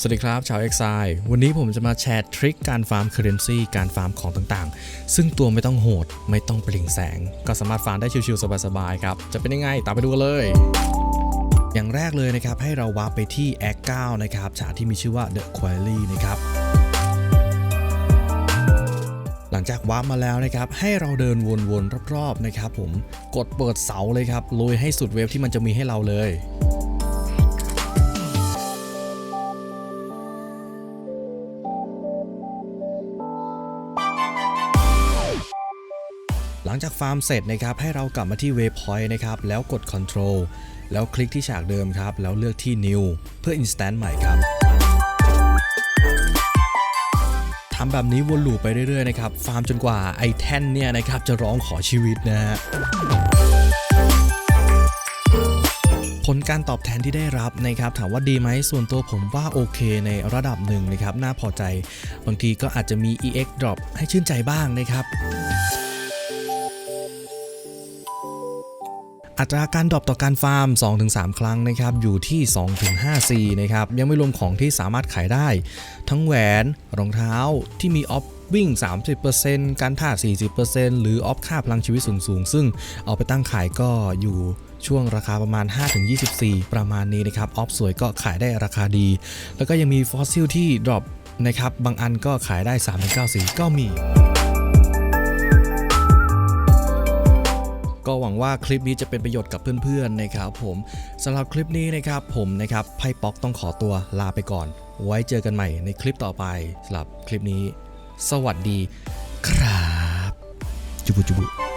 สวัสดีครับ ชาว x อ i วันนี้ผมจะมาแชร์ทริคการฟาร์มเคอร์เรนซีการฟาร์มของต่างๆ ซึ่งตัวไม่ต้องโหด ไม่ต้องเปล่งแสง ก็สามารถฟาร์มได้ชิวๆสบายๆครับ จะเป็นยังไง ตามไปดูกันเลย อย่างแรกเลยนะครับ ให้เราวาร์ปไปที่ a อ9นะครับฉากที่มีชื่อว่า The Quarry นะครับหลังจากวาร์ปมาแล้วนะครับ ให้เราเดินวนๆรอบๆนะครับผมกดเปิดเสาเลยครับลุยให้สุดเวฟที่มันจะมีให้เราเลย หลังจากฟาร์มเสร็จนะครับให้เรากลับมาที่ Waypoint นะครับแล้วกด Control แล้วคลิกที่ฉากเดิมครับ แล้วเลือกที่ New เพื่อ Instant ใหม่ครับทำแบบนี้วนลูปไปเรื่อยๆนะครับฟาร์มจนกว่าไอแท่นเนี่ยนะครับจะร้องขอชีวิตนะฮะผลการตอบแทนที่ได้รับนะครับถามว่าดีไหมส่วนตัวผมว่าโอเคในระดับหนึ่งนะครับ น่าพอใจ บางทีก็อาจจะมี EX drop ให้ชื่นใจบ้างนะครับ อัตราการดรอปต่อการฟาร์ม 2-3 ครั้งนะครับอยู่ที่ 2-5 4นะครับยังไม่รวมของที่สามารถขายได้ ทั้งแหวนรองเท้าที่มีออฟวิ่ง 30%การท่า 40%หรือออฟค่าพลังชีวิตสูงๆซึ่งเอาไปตั้งขายก็อยู่ช่วงราคาประมาณ 5-24 ประมาณนี้นะครับ ออฟสวยก็ขายได้ราคาดี แล้วก็ยังมีฟอสซิลที่ดรอปนะครับ บางอันก็ขายได้ 3-9สีก็มี ก็หวังว่าคลิปนี้จะเป็นประโยชน์กับเพื่อนๆนะครับผมสำหรับคลิปนี้นะครับผมนะครับไพ่ป๊อกต้องขอตัวลาไปก่อน ไว้เจอกันใหม่ในคลิปต่อไปสำหรับคลิปนี้ สวัสดี ครับจุบุจุบุ